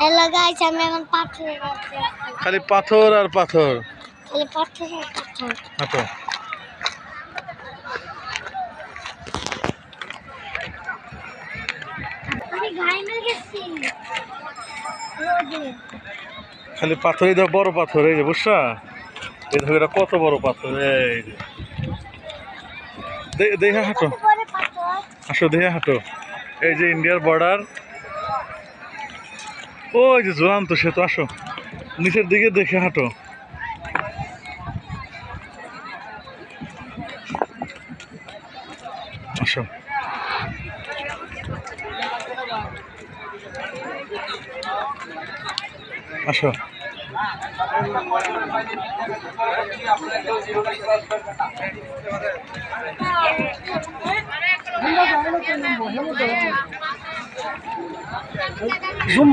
Hello guys আমি এখন আছি। খালি পাথর আর পাথর। খালি পাথর আর পাথর। হাঁটো রোদে। খালি পাথর এই বড় পাথর এই যে বুঝছা? এই ধর এটা কত বড় পাথর এই দেখে হাঁটো। পাথর? আসো দেখে হাঁটো। এই যে ইন্ডিয়ার বর্ডার ওই যে জোয়ান তো সে তো আসো। নিচের দিকে দেখে হাঁটো। আসো। আসো। জুম